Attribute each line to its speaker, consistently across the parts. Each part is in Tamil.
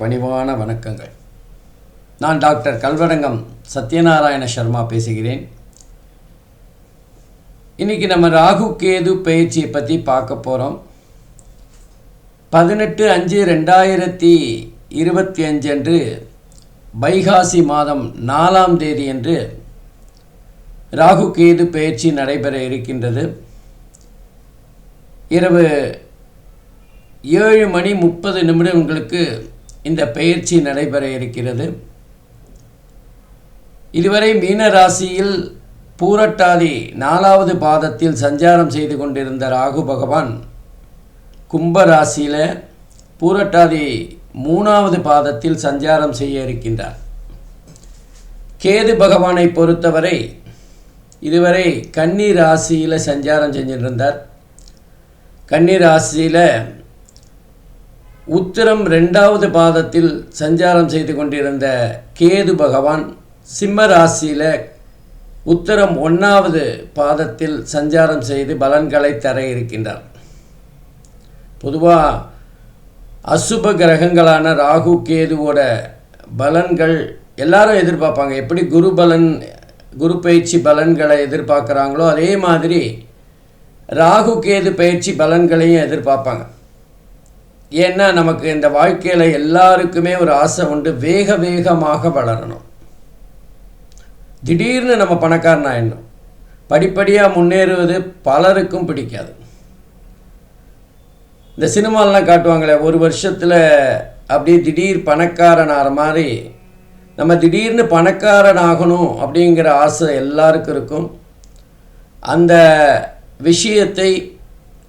Speaker 1: பணிவான வணக்கங்கள். நான் டாக்டர் கல்வரங்கம் சத்யநாராயண சர்மா பேசுகிறேன். இன்றைக்கி நம்ம ராகு கேது பயிற்சியை பற்றி பார்க்க போகிறோம் பதினெட்டு அஞ்சு ரெண்டாயிரத்தி இருபத்தி அஞ்சு அன்று வைகாசி மாதம் நாலாம் தேதி அன்று ராகு கேது பயிற்சி நடைபெற இருக்கின்றது. இரவு ஏழு மணி முப்பது நிமிடங்களுக்கு இந்த பயிற்சி நடைபெற இருக்கிறது. இதுவரை மீன ராசியில் பூரட்டாதி நாலாவது பாதத்தில் சஞ்சாரம் செய்து கொண்டிருந்த ராகு பகவான் கும்ப ராசியில் பூரட்டாதி மூணாவது பாதத்தில் சஞ்சாரம் செய்ய இருக்கின்றார். கேது பகவானை பொறுத்தவரை இதுவரை கன்னி ராசியில் சஞ்சாரம் செஞ்சிருந்தார். கன்னி ராசியில் உத்திரம் ரெண்டாவது பாதத்தில் சஞ்சாரம் செய்து கொண்டிருந்த கேது பகவான் சிம்ம ராசியில் உத்தரம் ஒன்றாவது பாதத்தில் சஞ்சாரம் செய்து பலன்களை தர இருக்கின்றார். பொதுவாக அசுப கிரகங்களான ராகு கேதுவோட பலன்கள் எல்லாரும் எதிர்பார்ப்பாங்க. எப்படி குரு பலன் குரு பயிற்சி பலன்களை எதிர்பார்க்குறாங்களோ அதே மாதிரி ராகு கேது பயிற்சி பலன்களையும் எதிர்பார்ப்பாங்க. ஏன்னா நமக்கு இந்த வாழ்க்கையில் எல்லாருக்குமே ஒரு ஆசை உண்டு. வேக வேகமாக வளரணும். திடீர்னு நம்ம பணக்காரன் ஆயிடணும். படிப்படியாக முன்னேறுவது பலருக்கும் பிடிக்காது. இந்த சினிமாலெலாம் காட்டுவாங்களே ஒரு வருஷத்தில் அப்படியே திடீர் பணக்காரன் ஆகிற மாதிரி நம்ம திடீர்னு பணக்காரன் ஆகணும் அப்படிங்கிற ஆசை எல்லாருக்கும் இருக்கும். அந்த விஷயத்தை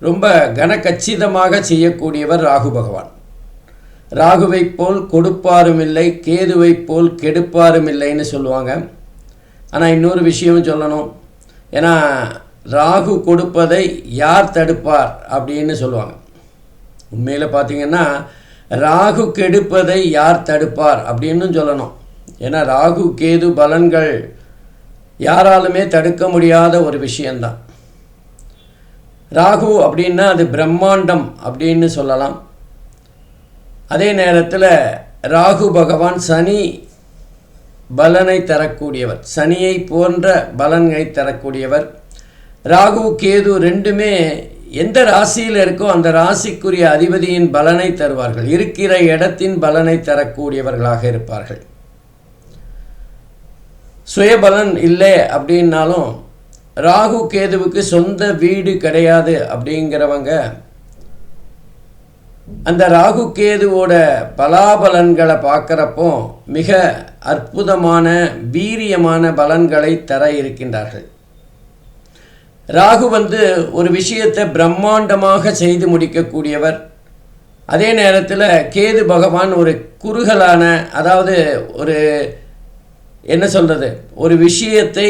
Speaker 1: ரொம்ப கனகச்சிதமாக செய்யக்கூடியவர் ராகு பகவான். ராகுவைப் போல் கொடுப்பாரும் இல்லை கேதுவைப் போல் கெடுப்பாரும் இல்லைன்னு சொல்லுவாங்க. ஆனால் இன்னொரு விஷயம் சொல்லணும். ஏன்னா ராகு கொடுப்பதை யார் தடுப்பார் அப்படின்னு சொல்லுவாங்க. உண்மையில் பார்த்தீங்கன்னா ராகு கெடுப்பதை யார் தடுப்பார் அப்படின்னு சொல்லணும். ஏன்னா ராகு கேது பலன்கள் யாராலுமே தடுக்க முடியாத ஒரு விஷயந்தான் ராகு அப்படின்னா அது பிரம்மாண்டம் அப்படின்னு சொல்லலாம். அதே நேரத்தில் ராகு பகவான் சனி பலனை தரக்கூடியவர். சனியை போன்ற பலன்களை தரக்கூடியவர். ராகு கேது ரெண்டுமே எந்த ராசியில் இருக்கோ அந்த ராசிக்குரிய அதிபதியின் பலனை தருவார்கள். இருக்கிற இடத்தின் பலனை தரக்கூடியவர்களாக இருப்பார்கள். சுயபலன் இல்லை அப்படின்னாலும் ராகு கேதுவுக்கு சொந்த வீடு கிடையாது அப்படிங்கிறவங்க அந்த ராகு கேதுவோட பலாபலன்களை பார்க்குறப்போ மிக அற்புதமான வீரியமான பலன்களை தர இருக்கின்றார்கள். ராகு வந்து ஒரு விஷயத்தை பிரம்மாண்டமாக செய்து முடிக்கக்கூடியவர். அதே நேரத்தில் கேது பகவான் ஒரு குறுகலான அதாவது ஒரு என்ன சொல்கிறது ஒரு விஷயத்தை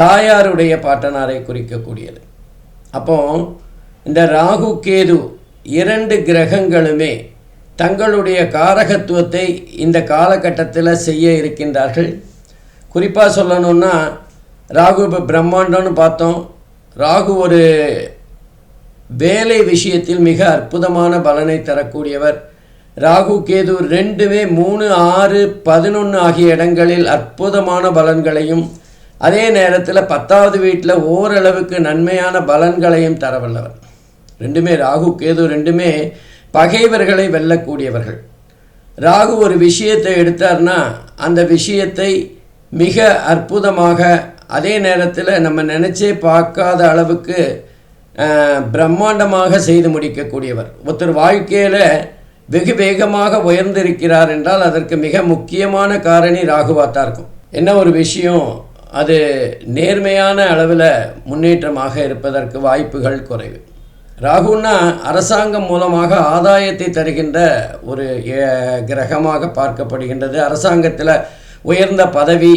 Speaker 1: தாயாருடைய பாட்டனாரை குறிக்கக்கூடியது. அப்போ இந்த ராகு கேது இரண்டு கிரகங்களுமே தங்களுடைய காரகத்துவத்தை இந்த காலகட்டத்தில் செய்ய இருக்கின்றார்கள். குறிப்பாக சொல்லணுன்னா ராகு இப்போ பிரம்மாண்டம்னு பார்த்தோம். ராகு ஒரு வேலை விஷயத்தில் மிக அற்புதமான பலனை தரக்கூடியவர். ராகு கேது ரெண்டுமே மூணு ஆறு பதினொன்று ஆகிய இடங்களில் அற்புதமான பலன்களையும் அதே நேரத்தில் பத்தாவது வீட்டில் ஓரளவுக்கு நன்மையான பலன்களையும் தரவல்லவர். ரெண்டுமே ராகு கேது ரெண்டுமே பகைவர்களை வெல்லக்கூடியவர்கள். ராகு ஒரு விஷயத்தை எடுத்தார்னா அந்த விஷயத்தை மிக அற்புதமாக அதே நேரத்தில் நம்ம நினச்சே பார்க்காத அளவுக்கு பிரம்மாண்டமாக செய்து முடிக்கக்கூடியவர். ஒருத்தர் வாழ்க்கையில் வெகு வேகமாக உயர்ந்திருக்கிறார் என்றால் அதற்கு மிக முக்கியமான காரணி ராகுவாத்தான் இருக்கும். என்ன ஒரு விஷயம்? அது நேர்மையான அளவில் முன்னேற்றமாக இருப்பதற்கு வாய்ப்புகள் குறைவு. ராகுன்னா அரசாங்கம் மூலமாக ஆதாயத்தை தருகின்ற ஒரு கிரகமாக பார்க்கப்படுகின்றது. அரசாங்கத்தில் உயர்ந்த பதவி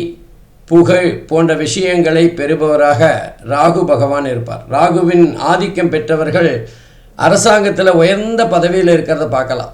Speaker 1: புகழ் போன்ற விஷயங்களை பெறுபவராக ராகு பகவான் இருப்பார். ராகுவின் ஆதிக்கம் பெற்றவர்கள் அரசாங்கத்தில் உயர்ந்த பதவியில் இருக்கிறத பார்க்கலாம்.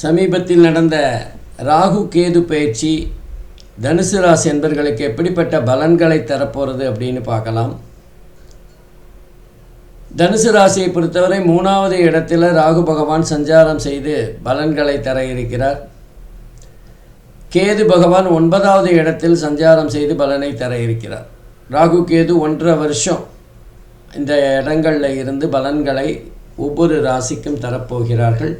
Speaker 1: சமீபத்தில் நடந்த ராகு கேது பயிற்சி தனுசு ராசி என்பர்களுக்கு எப்படிப்பட்ட பலன்களை தரப்போகிறது அப்படின்னு பார்க்கலாம். தனுசு ராசியை பொறுத்தவரை மூணாவது இடத்தில் ராகு பகவான் சஞ்சாரம் செய்து பலன்களை தர இருக்கிறார். கேது பகவான் ஒன்பதாவது இடத்தில் சஞ்சாரம் செய்து பலனை தர இருக்கிறார். ராகு கேது ஒன்றரை வருஷம் இந்த இடங்களில் இருந்து பலன்களை ஒவ்வொரு ராசிக்கும் தரப்போகிறார்கள்.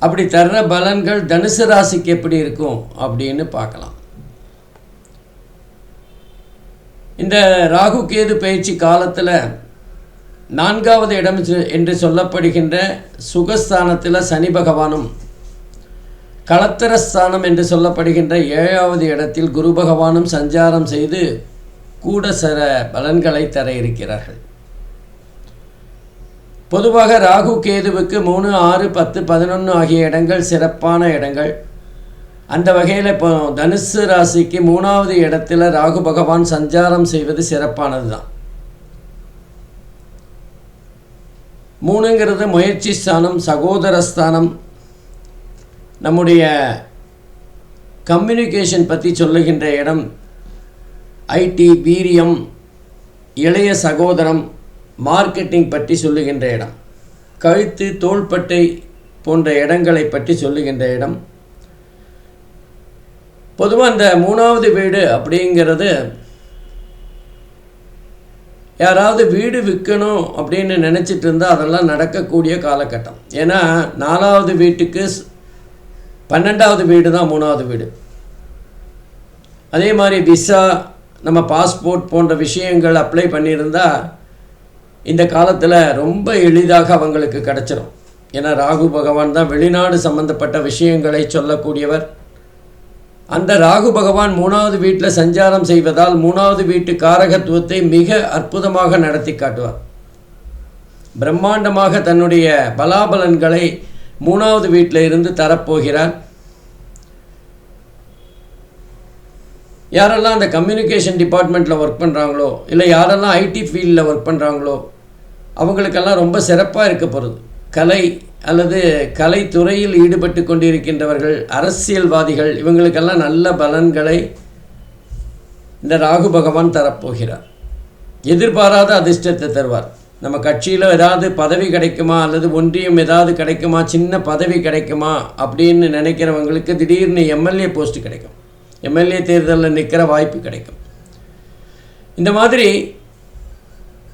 Speaker 1: அப்படி தர்ற பலன்கள் தனுசு ராசிக்கு எப்படி இருக்கும் அப்படின்னு பார்க்கலாம். இந்த ராகு கேது பயிற்சி காலத்தில் நான்காவது இடம் செ- என்று சொல்லப்படுகின்ற சுகஸ்தானத்தில் சனி பகவானும் களத்திரஸ்தானம் என்று சொல்லப்படுகின்ற ஏழாவது இடத்தில் குரு பகவானும் சஞ்சாரம் செய்து கூட சர பலன்களை தர இருக்கிறார்கள். பொதுவாக ராகு கேதுவுக்கு மூணு ஆறு பத்து பதினொன்று ஆகிய இடங்கள் சிறப்பான இடங்கள். அந்த வகையில் இப்போ தனுசு ராசிக்கு மூணாவது இடத்துல ராகு பகவான் சஞ்சாரம் செய்வது சிறப்பானது தான் மூணுங்கிறது முயற்சி ஸ்தானம் சகோதரஸ்தானம் நம்முடைய கம்யூனிகேஷன் பற்றி சொல்லுகின்ற இடம் ஐடி வீரியம் இளைய சகோதரம் மார்க்கெட்டிங் பற்றி சொல்லுகின்ற இடம். கழுத்து தோள்பட்டை போன்ற இடங்களை பற்றி சொல்லுகின்ற இடம். பொதுவாக இந்த மூணாவது வீடு அப்படிங்கிறது யாராவது வீடு விற்கணும் அப்படின்னு நினச்சிட்டு இருந்தால் அதெல்லாம் நடக்கக்கூடிய காலகட்டம். ஏன்னா நாலாவது வீட்டுக்கு ஸ்- பன்னெண்டாவது வீடு தான் மூணாவது வீடு. அதே மாதிரி விசா நம்ம பாஸ்போர்ட் போன்ற விஷயங்கள் அப்ளை பண்ணியிருந்தால் இந்த காலத்தில் ரொம்ப எளிதாக அவங்களுக்கு கிடச்சிரும். ஏன்னா ராகு பகவான் தான் வெளிநாடு சம்பந்தப்பட்ட விஷயங்களை சொல்லக்கூடியவர். அந்த ராகு பகவான் மூணாவது வீட்டில் சஞ்சாரம் செய்வதால் மூணாவது வீட்டு காரகத்துவத்தை மிக அற்புதமாக நடத்தி காட்டுவார். பிரம்மாண்டமாக தன்னுடைய பலாபலன்களை மூணாவது வீட்டில் இருந்து தரப்போகிறார். யாரெல்லாம் அந்த கம்யூனிகேஷன் டிபார்ட்மெண்ட்டில் ஒர்க் பண்ணுறாங்களோ இல்லை யாரெல்லாம் ஐடி ஃபீல்டில் ஒர்க் பண்ணுறாங்களோ அவங்களுக்கெல்லாம் ரொம்ப சிறப்பாக இருக்க போகிறது கலை அல்லது கலைத்துறையில் ஈடுபட்டு கொண்டிருக்கின்றவர்கள் அரசியல்வாதிகள் இவங்களுக்கெல்லாம் நல்ல பலன்களை இந்த ராகு பகவான் தரப்போகிறார். எதிர்பாராத அதிர்ஷ்டத்தை தருவார். நம்ம கட்சியில் ஏதாவது பதவி கிடைக்குமா அல்லது ஒன்றியம் ஏதாவது கிடைக்குமா சின்ன பதவி கிடைக்குமா அப்படின்னு நினைக்கிறவங்களுக்கு திடீர்னு எம்எல்ஏ போஸ்ட் கிடைக்கும். எம்எல்ஏ தேர்தலில் நிற்கிற வாய்ப்பு கிடைக்கும். இந்த மாதிரி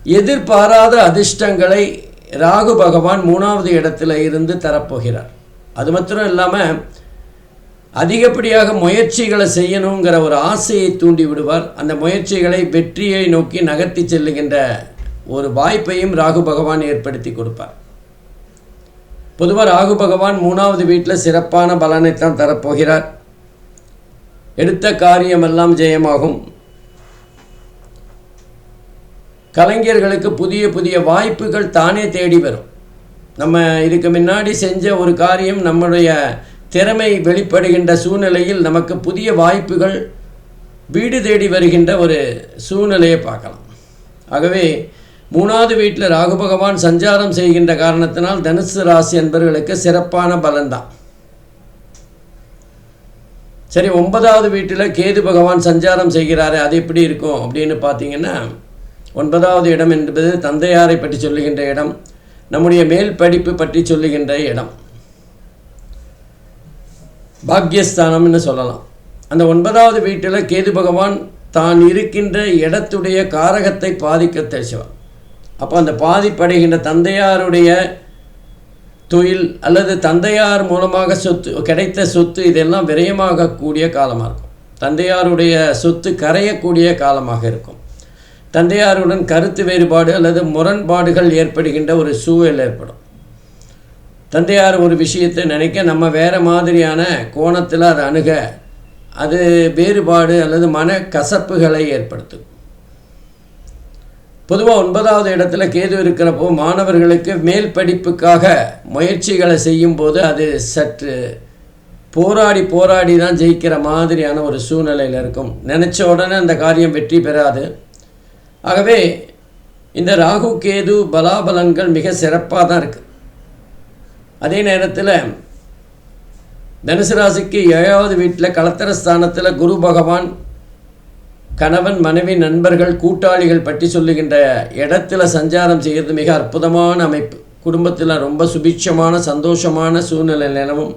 Speaker 1: எதிர்பாராத அதிர்ஷ்டங்களை ராகு பகவான் மூணாவது இடத்துல இருந்து தரப்போகிறார். அது மாத்திரம் இல்லாமல் அதிகப்படியாக முயற்சிகளை செய்யணுங்கிற ஒரு ஆசையை தூண்டி விடுவார். அந்த முயற்சிகளை வெற்றியை நோக்கி நகர்த்தி செல்லுகின்ற ஒரு வாய்ப்பையும் ராகு பகவான் ஏற்படுத்தி கொடுப்பார். பொதுவாக ராகு பகவான் மூணாவது வீட்டில் சிறப்பான பலனைத்தான் தரப்போகிறார். எடுத்த காரியமெல்லாம் ஜெயமாகும். கலைஞர்களுக்கு புதிய புதிய வாய்ப்புகள் தானே தேடி வரும். நம்ம இதுக்கு முன்னாடி செஞ்ச ஒரு காரியம் நம்முடைய திறமை வெளிப்படுகின்ற சூழ்நிலையில் நமக்கு புதிய வாய்ப்புகள் வீடு தேடி வருகின்ற ஒரு சூழ்நிலையை பார்க்கலாம். ஆகவே மூணாவது வீட்டில் ராகு பகவான் சஞ்சாரம் செய்கின்ற காரணத்தினால் தனுசு ராசி என்பவர்களுக்கு சிறப்பான பலன்தான். சரி ஒன்பதாவது வீட்டில் கேது பகவான் சஞ்சாரம் செய்கிறாரு அது எப்படி இருக்கும் அப்படின்னு பார்த்தீங்கன்னா ஒன்பதாவது இடம் என்பது தந்தையாரை பற்றி சொல்லுகின்ற இடம் நம்முடைய மேல் படிப்பு பற்றி சொல்லுகின்ற இடம். பாக்யஸ்தானம்னு சொல்லலாம். அந்த ஒன்பதாவது வீட்டில் கேது பகவான் தான் இருக்கின்ற இடத்துடைய காரகத்தை பாதிக்க தெரிச்சவன் அப்போ அந்த பாதிப்படைகின்ற தந்தையாருடைய தொழில் அல்லது தந்தையார் மூலமாக சொத்து கிடைத்த சொத்து இதெல்லாம் விரயமாகக்கூடிய காலமாக இருக்கும். தந்தையாருடைய சொத்து கரையக்கூடிய காலமாக இருக்கும். தந்தையாருடன் கருத்து வேறுபாடு அல்லது முரண்பாடுகள் ஏற்படுகின்ற ஒரு சூழல் ஏற்படும். தந்தையார் ஒரு விஷயத்தை நினைக்க நம்ம வேறு மாதிரியான கோணத்தில் அதை அணுக. அது வேறுபாடு அல்லது மன கசப்புகளை ஏற்படுத்தும். பொதுவாக ஒன்பதாவது இடத்துல கேது இருக்கிறப்போ மாணவர்களுக்கு மேல் படிப்புக்காக முயற்சிகளை செய்யும்போது அது சற்று போராடி போராடி தான் ஜெயிக்கிற மாதிரியான ஒரு சூழ்நிலையில் இருக்கும். நினச்ச உடனே அந்த காரியம் வெற்றி பெறாது. ஆகவே இந்த ராகு கேது பலாபலன்கள் மிக சிறப்பாக தான் இருக்குது அதே நேரத்தில் தனுசு ராசிக்கு ஏழாவது வீட்டில் கலத்தர ஸ்தானத்தில் குரு பகவான் கணவன் மனைவி நண்பர்கள் கூட்டாளிகள் பற்றி சொல்லுகின்ற இடத்துல சஞ்சாரம் செய்கிறது மிக அற்புதமான அமைப்பு. குடும்பத்தில் ரொம்ப சுபிட்சமான சந்தோஷமான சூழ்நிலை நிலவும்.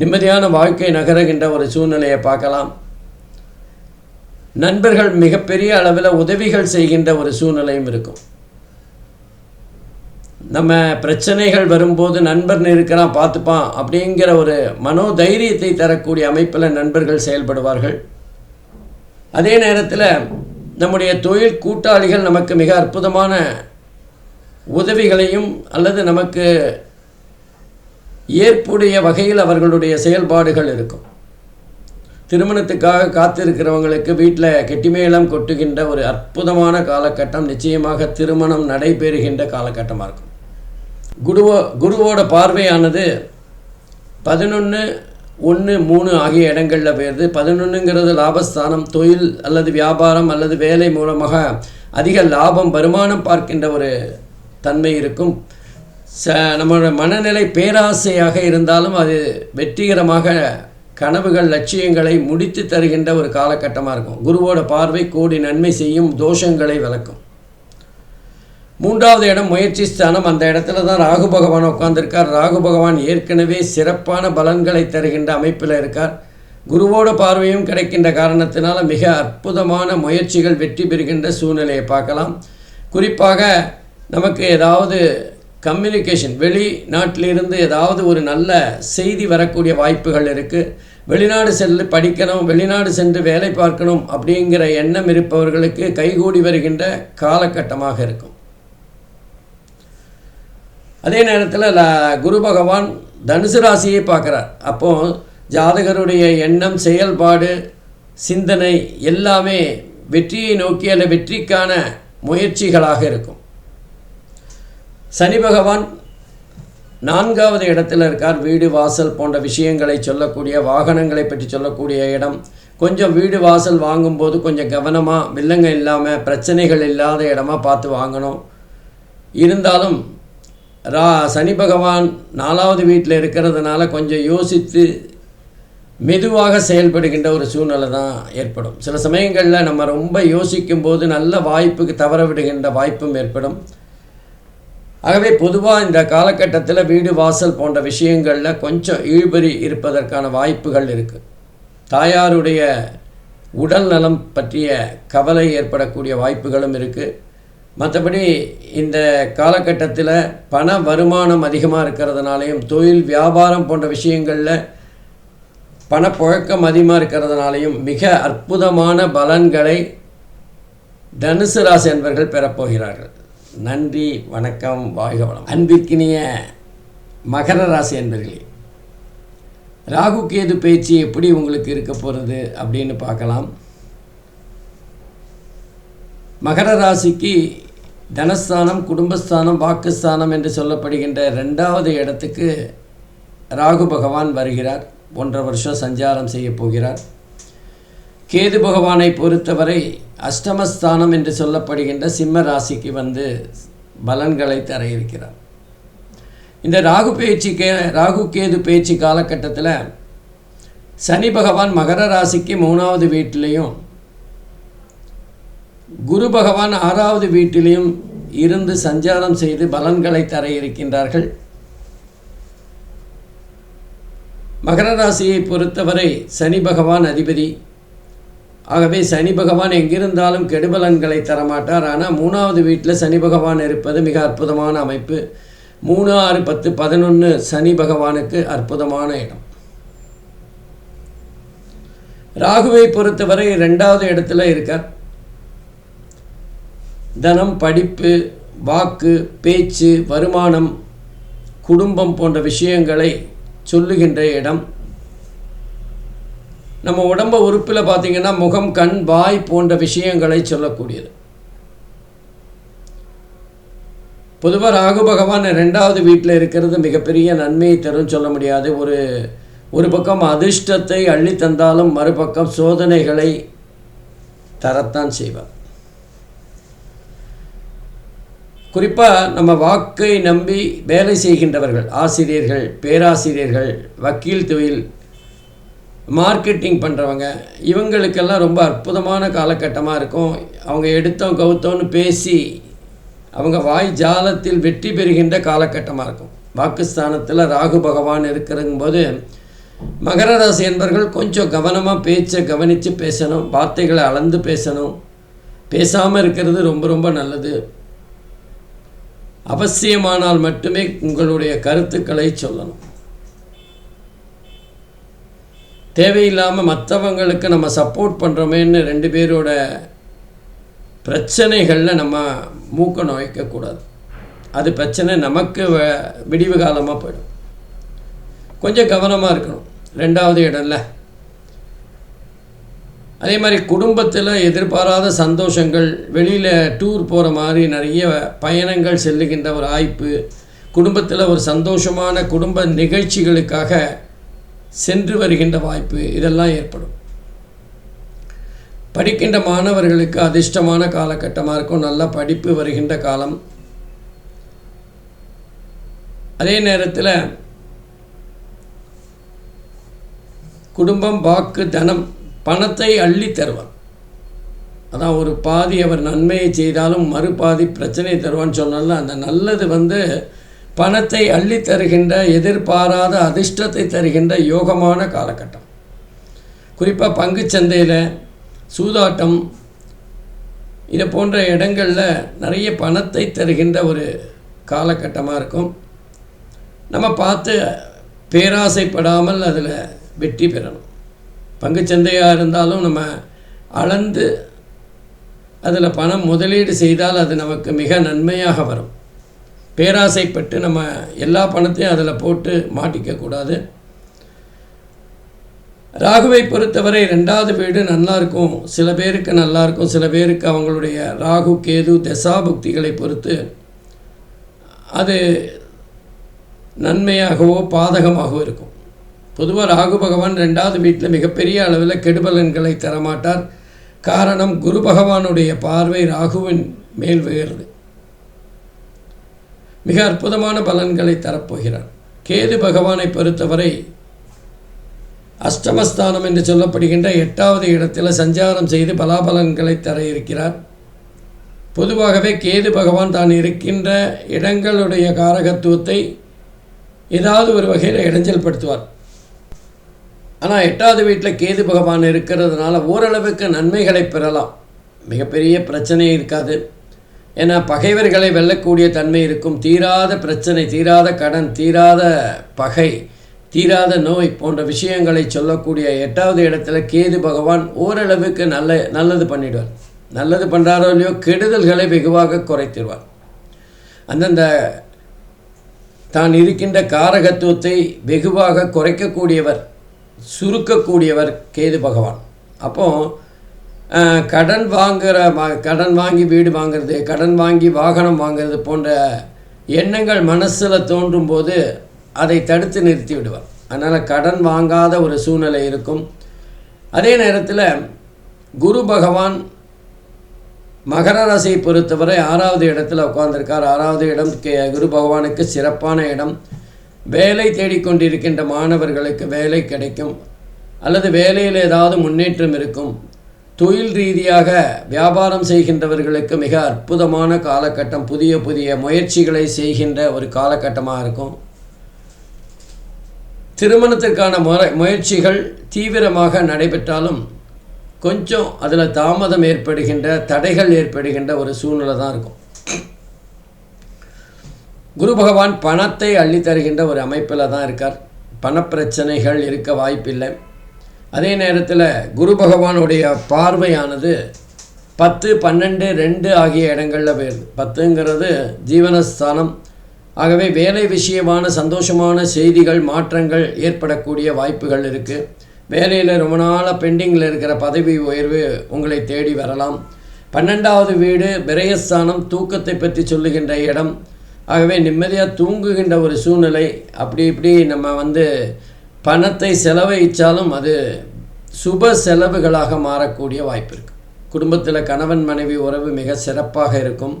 Speaker 1: நிம்மதியான வாழ்க்கை நகருகின்ற ஒரு சூழ்நிலையை பார்க்கலாம். நண்பர்கள் மிகப்பெரிய அளவில் உதவிகள் செய்கின்ற ஒரு சூழ்நிலையும் இருக்கும். நம்ம பிரச்சனைகள் வரும்போது நண்பன் இருக்கிறான் பார்த்துப்பான் அப்படிங்கிற ஒரு மனோதைரியத்தை தரக்கூடிய அமைப்பில் நண்பர்கள் செயல்படுவார்கள். அதே நேரத்தில் நம்முடைய தொழில் கூட்டாளிகள் நமக்கு மிக அற்புதமான உதவிகளையும் அல்லது நமக்கு ஏற்புடைய வகையில் அவர்களுடைய செயல்பாடுகள் இருக்கும். திருமணத்துக்காக காத்திருக்கிறவங்களுக்கு வீட்டில் கெட்டிமேளம் கொட்டுகின்ற ஒரு அற்புதமான காலகட்டம் நிச்சயமாக திருமணம் நடைபெறுகின்ற காலகட்டமாக இருக்கும். குருவோ குருவோட பார்வையானது பதினொன்று ஒன்று மூணு ஆகிய இடங்களில் போயிடுது பதினொன்றுங்கிறது லாபஸ்தானம் தொழில் அல்லது வியாபாரம் அல்லது வேலை மூலமாக அதிக லாபம் வருமானம் பார்க்கின்ற ஒரு தன்மை இருக்கும். ச நம்மளோட மனநிலை பேராசையாக இருந்தாலும் அது வெற்றிகரமாக கனவுகள் லட்சியங்களை முடித்து தருகின்ற ஒரு காலகட்டமாக இருக்கும். குருவோட பார்வை கோடி நன்மை செய்யும் தோஷங்களை விளக்கும். மூன்றாவது இடம் முயற்சி ஸ்தானம். அந்த இடத்துல தான் ராகு பகவான் உட்கார்ந்திருக்கார். ராகு பகவான் ஏற்கனவே சிறப்பான பலன்களை தருகின்ற அமைப்பில் இருக்கார். குருவோட பார்வையும் கிடைக்கின்ற காரணத்தினால மிக அற்புதமான முயற்சிகள் வெற்றி பெறுகின்ற சூழ்நிலையை பார்க்கலாம். குறிப்பாக நமக்கு ஏதாவது கம்யூனிகேஷன் வெளிநாட்டிலிருந்து ஏதாவது ஒரு நல்ல செய்தி வரக்கூடிய வாய்ப்புகள் இருக்குது வெளிநாடு சென்று படிக்கணும் வெளிநாடு சென்று வேலை பார்க்கணும் அப்படிங்கிற எண்ணம் இருப்பவர்களுக்கு கைகூடி வருகின்ற காலகட்டமாக இருக்கும். அதே நேரத்தில் குரு பகவான் தனுசு ராசியை பார்க்குறார். அப்போ ஜாதகருடைய எண்ணம் செயல்பாடு சிந்தனை எல்லாமே வெற்றியை நோக்கி அல்ல வெற்றிக்கான முயற்சிகளாக இருக்கும். சனி பகவான் நான்காவது இடத்துல இருக்கார். வீடு வாசல் போன்ற விஷயங்களை சொல்லக்கூடிய வாகனங்களை பற்றி சொல்லக்கூடிய இடம். கொஞ்சம் வீடு வாசல் வாங்கும்போது கொஞ்சம் கவனமாக வில்லங்க இல்லாமல் பிரச்சனைகள் இல்லாத இடமா பார்த்து வாங்கணும். இருந்தாலும் ரா சனி பகவான் நாலாவது வீட்டில் இருக்கிறதுனால கொஞ்சம் யோசித்து மெதுவாக செயல்படுகின்ற ஒரு சூழ்நிலை தான் ஏற்படும். சில சமயங்களில் நம்ம ரொம்ப யோசிக்கும் போது நல்ல வாய்ப்புக்கு தவற விடுகின்ற வாய்ப்பும் ஏற்படும். ஆகவே பொதுவாக இந்த காலகட்டத்தில் வீடு வாசல் போன்ற விஷயங்களில் கொஞ்சம் இழுபறி இருப்பதற்கான வாய்ப்புகள் இருக்குது தாயாருடைய உடல் நலம் பற்றிய கவலை ஏற்படக்கூடிய வாய்ப்புகளும் இருக்குது மற்றபடி இந்த காலகட்டத்தில் பண வருமானம் அதிகமாக இருக்கிறதுனாலையும் தொழில் வியாபாரம் போன்ற விஷயங்களில் பணப்புழக்கம் அதிகமாக இருக்கிறதுனாலையும் மிக அற்புதமான பலன்களை தனுசு ராசி என்பவர்கள் பெறப்போகிறார்கள் நன்றி வணக்கம் வாழ்க வளம். அன்பிற்கினிய மகர ராசி என்பர்களே ராகு கேது பேச்சு எப்படி உங்களுக்கு இருக்க போகிறது அப்படின்னு பார்க்கலாம். மகர ராசிக்கு தனஸ்தானம் குடும்பஸ்தானம் வாக்குஸ்தானம் என்று சொல்லப்படுகின்ற ரெண்டாவது இடத்துக்கு ராகு பகவான் வருகிறார். ஒன்றரை வருஷம் சஞ்சாரம் செய்ய போகிறார். கேது பகவானை பொறுத்தவரை அஷ்டமஸ்தானம் என்று சொல்லப்படுகின்ற சிம்ம ராசிக்கு வந்து பலன்களை தர இருக்கிறார். இந்த ராகு பேச்சு கே ராகு கேது பேச்சு காலகட்டத்தில் சனி பகவான் மகர ராசிக்கு மூணாவது வீட்டிலையும் குரு பகவான் ஆறாவது வீட்டிலையும் இருந்து சஞ்சாரம் செய்து பலன்களை தர இருக்கின்றார்கள். மகர ராசியை பொறுத்தவரை சனி பகவான் அதிபதி. ஆகவே சனி பகவான் எங்கிருந்தாலும் கெடுபலன்களை தரமாட்டார். ஆனால் மூணாவது வீட்டில் சனி பகவான் இருப்பது மிக அற்புதமான அமைப்பு. மூணு ஆறு பத்து பதினொன்று சனி பகவானுக்கு அற்புதமான இடம். ராகுவை பொறுத்தவரை ரெண்டாவது இடத்துல இருக்கார். தனம் படிப்பு வாக்கு பேச்சு வருமானம் குடும்பம் போன்ற விஷயங்களை சொல்லுகின்ற இடம். நம்ம உடம்ப உறுப்பில் பார்த்திங்கன்னா முகம் கண் வாய் போன்ற விஷயங்களை சொல்லக்கூடியது. பொதுவாக ராகு பகவான் ரெண்டாவது வீட்டில் இருக்கிறது மிகப்பெரிய நன்மையை தரும் சொல்ல முடியாது. ஒரு ஒரு பக்கம் அதிர்ஷ்டத்தை அள்ளி தந்தாலும் மறுபக்கம் சோதனைகளை தரத்தான் செய்வார். குறிப்பாக நம்ம வாக்கை நம்பி வேலை செய்கின்றவர்கள் ஆசிரியர்கள் பேராசிரியர்கள் வக்கீல் தொழில் மார்க்கெட்டிங் பண்ணுறவங்க இவங்களுக்கெல்லாம் ரொம்ப அற்புதமான காலகட்டமாக இருக்கும். அவங்க எடுத்தோம் கவுத்தோன்னு பேசி அவங்க வாய் ஜாலத்தில் வெற்றி பெறுகின்ற காலகட்டமாக இருக்கும். பாகிஸ்தானத்தில் ராகு பகவான் இருக்கிறங்கும்போது மகர ராசி என்பவர்கள் கொஞ்சம் கவனமாக பேச்சை கவனித்து பேசணும் வார்த்தைகளை அளந்து பேசணும். பேசாமல் இருக்கிறது ரொம்ப ரொம்ப நல்லது. அவசியமானால் மட்டுமே உங்களுடைய கருத்துக்களை சொல்லணும். தேவையில்லாமல் மற்றவங்களுக்கு நம்ம சப்போர்ட் பண்ணுறோமேன்னு ரெண்டு பேரோட பிரச்சனைகளில் நம்ம மூக்க நுழைக்கக்கூடாது. அது பிரச்சனை நமக்கு வ விடிவு காலமாக போயிடும். கொஞ்சம் கவனமாக இருக்கணும். ரெண்டாவது இடம்ல அதே மாதிரி குடும்பத்தில் எதிர்பாராத சந்தோஷங்கள் வெளியில் டூர் போகிற மாதிரி நிறைய பயணங்கள் செல்லுகின்ற ஒரு வாய்ப்பு குடும்பத்தில் ஒரு சந்தோஷமான குடும்ப நிகழ்ச்சிகளுக்காக சென்று வருகின்ற வாய்ப்பு இதெல்லாம் ஏற்படும். படிக்கின்ற மாணவர்களுக்கு அதிர்ஷ்டமான காலகட்டமாக இருக்கும் நல்ல படிப்பு வருகின்ற காலம். அதே நேரத்தில் குடும்பம் வாக்கு தனம் பணத்தை அள்ளி தருவார் அதான் ஒரு பாதி அவர் நன்மையை செய்தாலும் மறுபாதி பிரச்சனை தருவான்னு சொன்னால அந்த நல்லது வந்து பணத்தை அள்ளி தருகின்ற எதிர்பாராத அதிர்ஷ்டத்தை தருகின்ற யோகமான காலகட்டம். குறிப்பாக பங்குச்சந்தையில் சூதாட்டம் இது போன்ற இடங்களில் நிறைய பணத்தை தருகின்ற ஒரு காலகட்டமாக இருக்கும். நம்ம பார்த்து பேராசைப்படாமல் அதில் வெற்றி பெறணும். பங்குச்சந்தையாக இருந்தாலும் நம்ம அளந்து அதில் பணம் முதலீடு செய்தால் அது நமக்கு மிக நன்மையாக வரும். பேராசைப்பட்டு நம்ம எல்லா பணத்தையும் அதில் போட்டு மாட்டிக்கக்கூடாது. ராகுவை பொறுத்தவரை ரெண்டாவது வீடு நல்லாயிருக்கும். சில பேருக்கு நல்லாயிருக்கும். சில பேருக்கு அவங்களுடைய ராகு கேது தசாபுக்திகளை பொறுத்து அது நன்மையாகவோ பாதகமாகவோ இருக்கும். பொதுவாக ராகு பகவான் ரெண்டாவது வீட்டில் மிகப்பெரிய அளவில் கெடுபலன்களை தரமாட்டார். காரணம் குரு பகவானுடைய பார்வை ராகுவின் மேல் விழுகிறது மிக அற்புதமான பலன்களை தரப்போகிறார். கேது பகவானை பொறுத்தவரை அஷ்டமஸ்தானம் என்று சொல்லப்படுகின்ற எட்டாவது இடத்தில் சஞ்சாரம் செய்து பலாபலன்களை தர இருக்கிறார். பொதுவாகவே கேது பகவான் தான் இருக்கின்ற இடங்களுடைய காரகத்துவத்தை ஏதாவது ஒரு வகையில் இடைஞ்சல் படுத்துவார் ஆனால் எட்டாவது வீட்டில் கேது பகவான் இருக்கிறதுனால ஓரளவுக்கு நன்மைகளை பெறலாம். மிகப்பெரிய பிரச்சனை இருக்காது. ஏன்னா பகைவர்களை வெல்லக்கூடிய தன்மை இருக்கும். தீராத பிரச்சனை தீராத கடன் தீராத பகை தீராத நோய் போன்ற விஷயங்களை சொல்லக்கூடிய எட்டாவது இடத்துல கேது பகவான் ஓரளவுக்கு நல்ல நல்லது பண்ணிடுவார். நல்லது பண்ணுறாரோ இல்லையோ கெடுதல்களை வெகுவாக குறைத்திடுவார். அந்தந்த தான் இருக்கின்ற காரகத்துவத்தை வெகுவாக குறைக்கக்கூடியவர் சுருக்கக்கூடியவர் கேது பகவான். அப்போது கடன் வாங்குகிற கடன் வாங்கி வீடு வாங்குறது கடன் வாங்கி வாகனம் வாங்குறது போன்ற எண்ணங்கள் மனசில் தோன்றும் போது அதை தடுத்து நிறுத்தி விடுவார். அதனால் கடன் வாங்காத ஒரு சூழ்நிலை இருக்கும். அதே நேரத்தில் குரு பகவான் மகர ராசியை பொறுத்தவரை ஆறாவது இடத்துல உட்காந்துருக்கார் ஆறாவது இடம் கே குரு பகவானுக்கு சிறப்பான இடம். வேலை தேடிக்கொண்டிருக்கின்ற மாணவர்களுக்கு வேலை கிடைக்கும். அல்லது வேலையில் ஏதாவது முன்னேற்றம் இருக்கும். தொழில் ரீதியாக வியாபாரம் செய்கின்றவர்களுக்கு மிக அற்புதமான காலகட்டம் புதிய புதிய முயற்சிகளை செய்கின்ற ஒரு காலகட்டமாக இருக்கும். திருமணத்திற்கான முறை முயற்சிகள் தீவிரமாக நடைபெற்றாலும் கொஞ்சம் அதில் தாமதம் ஏற்படுகின்ற தடைகள் ஏற்படுகின்ற ஒரு சூழ்நிலை தான் இருக்கும். குரு பகவான் பணத்தை அள்ளி தருகின்ற ஒரு அமைப்பில் தான் இருக்கார். பணப்பிரச்சனைகள் இருக்க வாய்ப்பில்லை. அதே நேரத்தில் குரு பகவானுடைய பார்வையானது பத்து பன்னெண்டு ரெண்டு ஆகிய இடங்களில் போயிருது. பத்துங்கிறது ஜீவனஸ்தானம். ஆகவே வேலை விஷயமான சந்தோஷமான செய்திகள் மாற்றங்கள் ஏற்படக்கூடிய வாய்ப்புகள் இருக்குது வேலையில் ரொம்ப நாளாக பெண்டிங்கில் இருக்கிற பதவி உயர்வு உங்களை தேடி வரலாம். பன்னெண்டாவது வீடு விரயஸ்தானம் தூக்கத்தை பற்றி சொல்லுகின்ற இடம் ஆகவே நிம்மதியாக தூங்குகின்ற ஒரு சூழ்நிலை அப்படி இப்படி நம்ம வந்து பணத்தை செலவழித்தாலும் அது சுப செலவுகளாக மாறக்கூடிய வாய்ப்பு இருக்குது குடும்பத்தில் கணவன் மனைவி உறவு மிக சிறப்பாக இருக்கும்.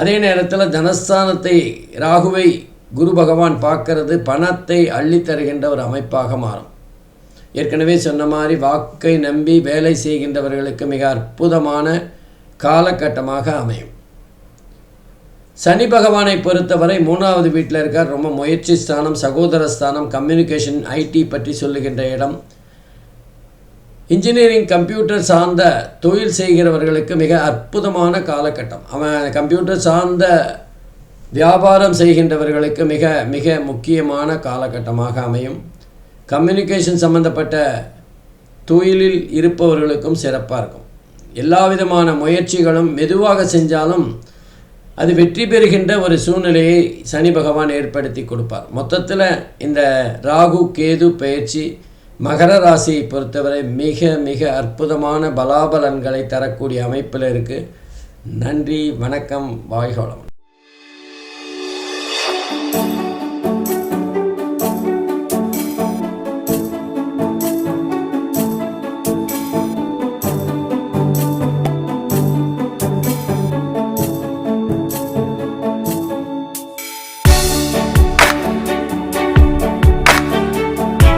Speaker 1: அதே நேரத்தில் தனஸ்தானத்தை ராகுவை குரு பகவான் பார்க்கறது பணத்தை அள்ளித்தருகின்ற ஒரு அமைப்பாக மாறும். ஏற்கனவே சொன்ன மாதிரி வாக்கை நம்பி வேலை செய்கின்றவர்களுக்கு மிக அற்புதமான காலகட்டமாக அமையும். சனி பகவானை பொறுத்தவரை மூணாவது வீட்டில் இருக்கார். ரொம்ப முயற்சி ஸ்தானம் சகோதர ஸ்தானம் கம்யூனிகேஷன் ஐடி பற்றி சொல்லுகின்ற இடம். இன்ஜினியரிங் கம்ப்யூட்டர் சார்ந்த தொழில் செய்கிறவர்களுக்கு மிக அற்புதமான காலகட்டம். அவன் கம்ப்யூட்டர் சார்ந்த வியாபாரம் செய்கின்றவர்களுக்கு மிக மிக முக்கியமான காலகட்டமாக அமையும். கம்யூனிகேஷன் சம்பந்தப்பட்ட தொழிலில் இருப்பவர்களுக்கும் சிறப்பாக இருக்கும். எல்லா விதமான முயற்சிகளும் மெதுவாக செஞ்சாலும் அது வெற்றி பெறுகின்ற ஒரு சூழ்நிலையை சனி பகவான் ஏற்படுத்தி கொடுப்பார். மொத்தத்தில் இந்த ராகு கேது பயிற்சி மகர ராசியை பொறுத்தவரை மிக மிக அற்புதமான பலாபலன்களை தரக்கூடிய அமைப்பில் இருக்குது நன்றி வணக்கம் வாய்கோளம்